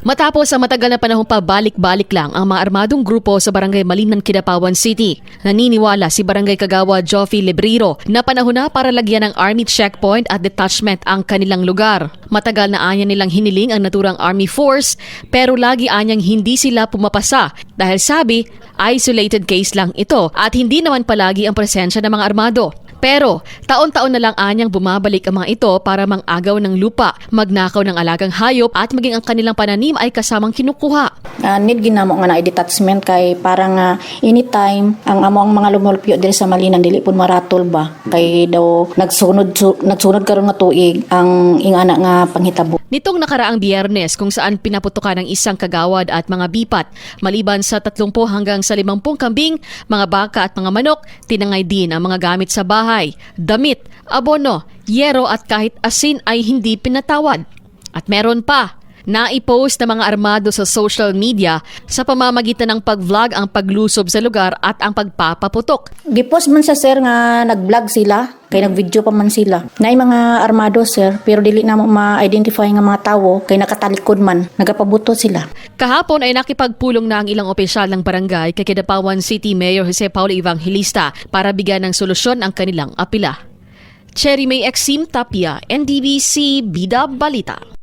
Matapos ang matagal na panahong pabalik-balik lang ang mga armadong grupo sa barangay Malinan, Kidapawan City, naniniwala si barangay Kagawa Joffy Lebrero na panahon na para lagyan ng army checkpoint at detachment ang kanilang lugar. Matagal na anya nilang hiniling ang naturang army force pero lagi anyang hindi sila pumapasa dahil sabi isolated case lang ito at hindi naman palagi ang presensya ng mga armado. Pero taon-taon na lang anyang bumabalik ang mga ito para mang-agaw ng lupa, magnakaw ng alagang hayop at maging ang kanilang pananim ay kasamang kinukuha. Ah, need ginamo nga na detachment kay parang nga anytime ang amo ang mga lumulpyo diri sa Malinan dili pun maratol ba kay daw nagsunod su, nagsunod karon nga tuig ang ingana nga panghitabo. Nitong nakaraang biyernes kung saan pinaputukan ng isang kagawad at mga bipat, maliban sa 30 hanggang sa 50 kambing, mga baka at mga manok, tinangay din ang mga gamit sa bahay, damit, abono, yero at kahit asin ay hindi pinatawad. At meron pa, naipost ng mga armado sa social media sa pamamagitan ng pag-vlog ang paglusob sa lugar at ang pagpapaputok. Gipost man sa sir nga nag-vlog sila kay nag-video pa man sila. Naay mga armado sir pero dili na ma-identify nga mga tawo kay nakatalikod man nagapabuto sila. Kahapon ay nakipagpulong na ang ilang opisyal ng barangay kay Kidapawan City Mayor Jose Paulo Evangelista para bigyan ng solusyon ang kanilang apila. Cherry May Exim Tapia, NDBC Bida Balita.